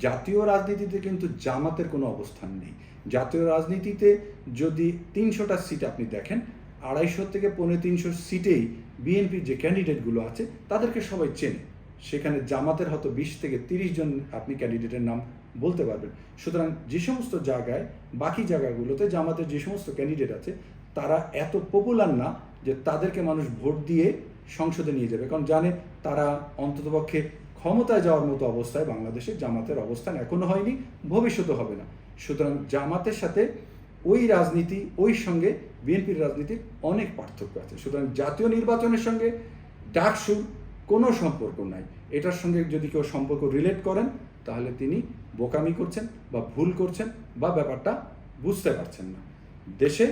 জাতীয় রাজনীতিতে কিন্তু জামাতের কোনো অবস্থান নেই। জাতীয় রাজনীতিতে যদি তিনশোটা সিট আপনি দেখেন, আড়াইশো থেকে পৌনে তিনশো সিটেই বিএনপির যে ক্যান্ডিডেটগুলো আছে, তাদেরকে সবাই চেনে। সেখানে জামাতের হয়তো বিশ থেকে তিরিশ জন আপনি ক্যান্ডিডেটের নাম বলতে পারবেন। সুতরাং যে সমস্ত জায়গায়, বাকি জায়গাগুলোতে জামাতের যে সমস্ত ক্যান্ডিডেট আছে, তারা এত পপুলার না যে তাদেরকে মানুষ ভোট দিয়ে সংসদে নিয়ে যাবে। কারণ জানে তারা অন্ততপক্ষে ক্ষমতায় যাওয়ার মতো অবস্থায় বাংলাদেশে জামাতের অবস্থান এখনও হয়নি ভবিষ্যতে হবে না। সুতরাং জামাতের সাথে ওই রাজনীতি, ওই সঙ্গে বিএনপির রাজনীতির অনেক পার্থক্য আছে। সুতরাং জাতীয় নির্বাচনের সঙ্গে ডাকসুর কোনো সম্পর্ক নাই। এটার সঙ্গে যদি কেউ সম্পর্ক রিলেট করেন, তাহলে তিনি বোকামি করছেন বা ভুল করছেন বা ব্যাপারটা বুঝতে পারছেন না। দেশে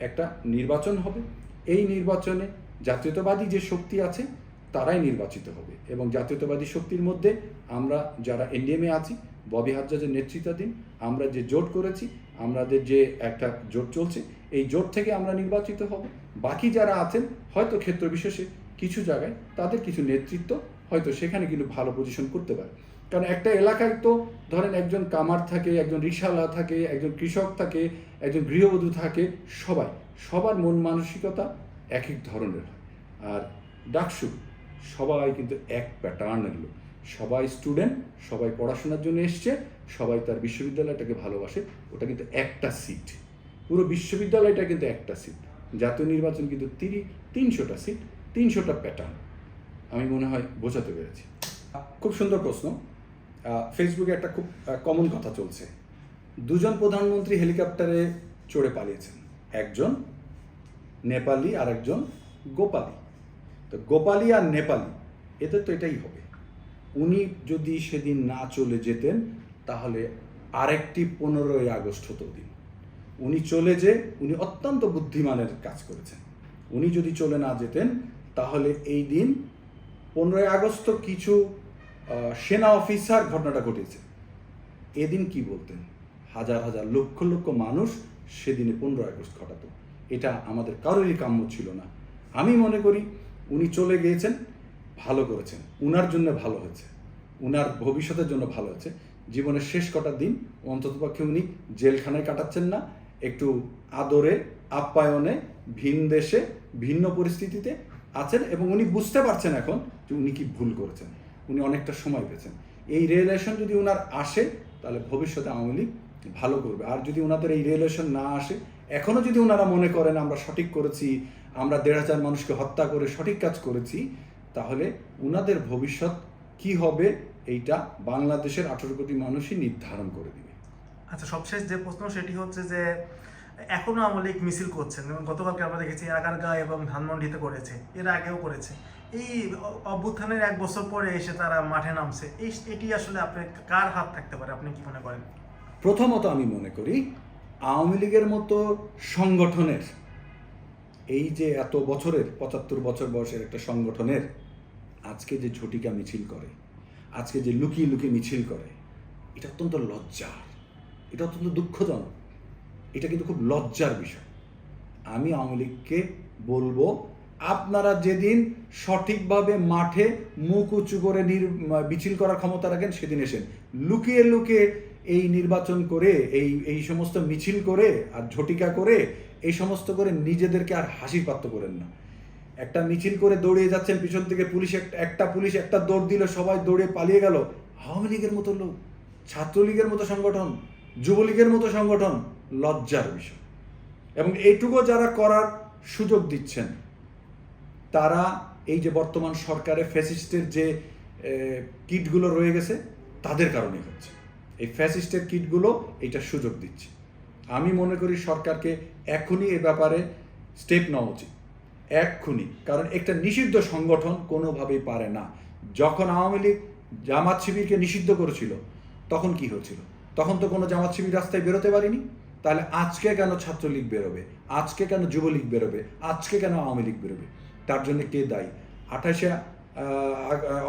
একটা নির্বাচন হবে। এই নির্বাচনে জাতীয়তাবাদী যে শক্তি আছে তারাই নির্বাচিত হবে এবং জাতীয়তাবাদী শক্তির মধ্যে আমরা যারা এনডিএমে আছি, ববি হাজ্জাজের নেতৃত্বাধীন, আমরা যে জোট করেছি, আমাদের যে একটা জোট চলছে, এই জোট থেকে আমরা নির্বাচিত হব। বাকি যারা আছেন, হয়তো ক্ষেত্র বিশেষে কিছু জায়গায় তাদের কিছু নেতৃত্ব হয়তো সেখানে কিন্তু ভালো পজিশন করতে পারে। কারণ একটা এলাকায় তো ধরেন একজন কামার থাকে, একজন রিক্সাওয়ালা থাকে, একজন কৃষক থাকে, একজন গৃহবধূ থাকে, সবাই, সবার মন মানসিকতা এক এক ধরনের হয়। আর ডাকসু সবাই কিন্তু এক প্যাটার্নের লোক। সবাই স্টুডেন্ট সবাই পড়াশোনার জন্য এসছে, সবাই তার বিশ্ববিদ্যালয়টাকে ভালোবাসে। ওটা কিন্তু একটা সিট পুরো বিশ্ববিদ্যালয়টা কিন্তু একটা সিট জাতীয় নির্বাচন কিন্তু তিরি, তিনশোটা সিট তিনশোটা প্যাটার্ন আমি মনে হয় বোঝাতে পেরেছি। খুব সুন্দর প্রশ্ন। ফেসবুকে একটা খুব কমন কথা চলছে। দুজন প্রধানমন্ত্রী হেলিকপ্টারে চড়ে পালিয়েছেন। একজন নেপালি আর একজন গোপালি। তো গোপালি আর নেপালি এদের তো এটাই হবে। উনি যদি সেদিন না চলে যেতেন, তাহলে আরেকটি পনেরোই আগস্ট হতো দিন উনি চলে যে, উনি অত্যন্ত বুদ্ধিমানের কাজ করেছেন। উনি যদি চলে না যেতেন, তাহলে এই দিন পনেরোই আগস্ট কিছু সেনা অফিসার ঘটনাটা ঘটেছে এদিন কি বলতেন? হাজার হাজার লক্ষ লক্ষ মানুষ সেদিনে পনেরোই আগস্ট ঘটাতো। এটা আমাদের কারোরই কাম্য ছিল না। আমি মনে করি উনি চলে গিয়েছেন, ভালো করেছেন। উনার জন্য ভালো হয়েছে। উনার ভবিষ্যতের জন্য ভালো হয়েছে। জীবনের শেষ কটা দিন অন্ততপক্ষে উনি জেলখানায় কাটাচ্ছেন না। একটু আদরে, আপ্যায়নে, ভিন দেশে, ভিন্ন পরিস্থিতিতে আছেন এবং উনি বুঝতে পারছেন এখন যে উনি কি ভুল করেছেন। উনি অনেকটা সময় পেয়েছেন। এই রিয়েলেশন যদি উনার আসে, তাহলে ভবিষ্যতে আওয়ামী লীগ ভালো করবে। আর যদি ওনাদের এই রিয়েলেশন না আসে এখনও যদি ওনারা মনে করেন আমরা সঠিক করেছি আমরা দেড় হাজার মানুষকে হত্যা করে সঠিক কাজ করেছি তাহলে উনাদের ভবিষ্যৎ কি হবে এইটা বাংলাদেশের আঠারো কোটি মানুষই নির্ধারণ করে দিবে। আচ্ছা সবশেষ যে প্রশ্ন সেটি হচ্ছে যে এখনও আওয়ামী লীগ মিছিল করছেন এবং গতকালকে আমরা দেখেছি আগারগাঁ এবং ধানমন্ডিতে করেছে এর আগেও করেছে। এই অভ্যুত্থানের এক বছর পরে এসে তারা মাঠে নামছে এই এটি আসলে আপনি কার হাত থাকতে পারে আপনি কি মনে করেন? প্রথমত আমি মনে করি আওয়ামী লীগের মতো সংগঠনের এই যে এত বছরের, পঁচাত্তর বছর বয়সের একটা সংগঠনের আজকে যে ঝটিকা মিছিল করে, আজকে যে লুকিয়ে লুকিয়ে মিছিল করে, এটা অত্যন্ত লজ্জার, এটা অত্যন্ত দুঃখজনক, এটা কিন্তু খুব লজ্জার বিষয়। আমি আওয়ামী লীগকে বলব, আপনারা যেদিন সঠিকভাবে মাঠে মুখ উঁচু করে নির মিছিল করার ক্ষমতা রাখেন, সেদিন এসেন। লুকিয়ে লুকিয়ে এই নির্বাচন করে, এই এই সমস্ত মিছিল করে আর ঝটিকা করে, এই সমস্ত করে নিজেদেরকে আর হাসির পাত্র করেন না। একটা মিছিল করে দৌড়িয়ে যাচ্ছেন, পিছন থেকে পুলিশ একটা পুলিশ একটা দৌড় দিল, সবাই দৌড়ে পালিয়ে গেল। আওয়ামী লীগের মতো লোক, ছাত্রলীগের মতো সংগঠন, যুবলীগের মতো সংগঠন, লজ্জার বিষয়। এবং এইটুকু যারা করার সুযোগ দিচ্ছেন, তারা এই যে বর্তমান সরকারে ফ্যাসিস্টের যে কিটগুলো রয়ে গেছে, তাদের কারণেই হচ্ছে। এই ফ্যাসিস্টের কিটগুলো এইটা সুযোগ দিচ্ছে। আমি মনে করি সরকারকে এখনই এ ব্যাপারে স্টেপ নেওয়া উচিত। এক্ষুনি কারণ একটা নিষিদ্ধ সংগঠন কোনোভাবেই পারে না। যখন আওয়ামী লীগ জামাত শিবিরকে নিষিদ্ধ করেছিল, তখন কি হয়েছিল? তখন তো কোনো জামাত শিবির রাস্তায় বেরোতে পারিনি। তাহলে আজকে কেন ছাত্রলীগ বেরোবে? আজকে কেন যুবলীগ বেরোবে? আজকে কেন আওয়ামী লীগ বেরোবে? তার জন্য কে দায়ী? আঠাশে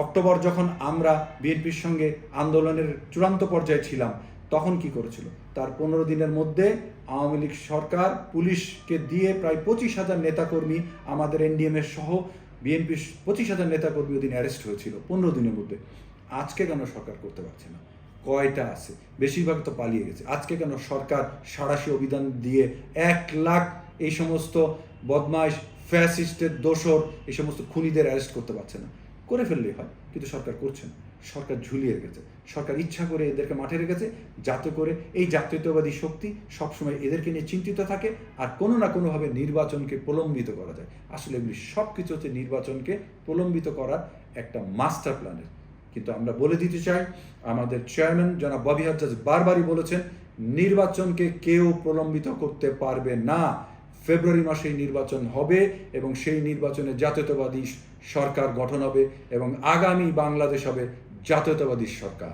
অক্টোবর যখন আমরা বিএনপির সঙ্গে আন্দোলনের চূড়ান্ত পর্যায়ে ছিলাম, তখন কি করেছিল? তার পনেরো দিনের মধ্যে আওয়ামী লীগ সরকার পুলিশকে দিয়ে প্রায় পঁচিশ হাজার নেতাকর্মী আমাদের এনডিএমএর সহ বিএনপির পঁচিশ হাজার নেতাকর্মী ওদিন অ্যারেস্ট হয়েছিল পনেরো দিনের মধ্যে। আজকে কেন সরকার করতে পারছে না? কয়টা আছে? বেশিরভাগ তো পালিয়ে গেছে। আজকে কেন সরকার সাড়াশি অভিযান দিয়ে এক লাখ এই সমস্ত বদমাইশ ফ্যাসিস্টের দোসর এই সমস্ত খুনিদের অ্যারেস্ট করতে পারছে না। করে ফেললেই হয়, কিন্তু সরকার করছে না। সরকার ঝুলিয়ে রেখেছে। সরকার ইচ্ছা করে এদেরকে মাঠে রেখেছে, যাতে করে এই জাতীয়তাবাদী শক্তি সবসময় এদেরকে নিয়ে চিন্তিত থাকে আর কোনো না কোনোভাবে নির্বাচনকে প্রলম্বিত করা যায়। আসলে এগুলি সব কিছু হচ্ছে নির্বাচনকে প্রলম্বিত করার একটা মাস্টার প্ল্যানের কিন্তু আমরা বলে দিতে চাই, আমাদের চেয়ারম্যান জনাব ববি হাজ্জাজ বারবারই বলেছেন, নির্বাচনকে কেউ প্রলম্বিত করতে পারবে না। ফেব্রুয়ারি মাসেই নির্বাচন হবে এবং সেই নির্বাচনে জাতীয়তাবাদী সরকার গঠন হবে এবং আগামী বাংলাদেশ হবে জাতীয়তাবাদী সরকার।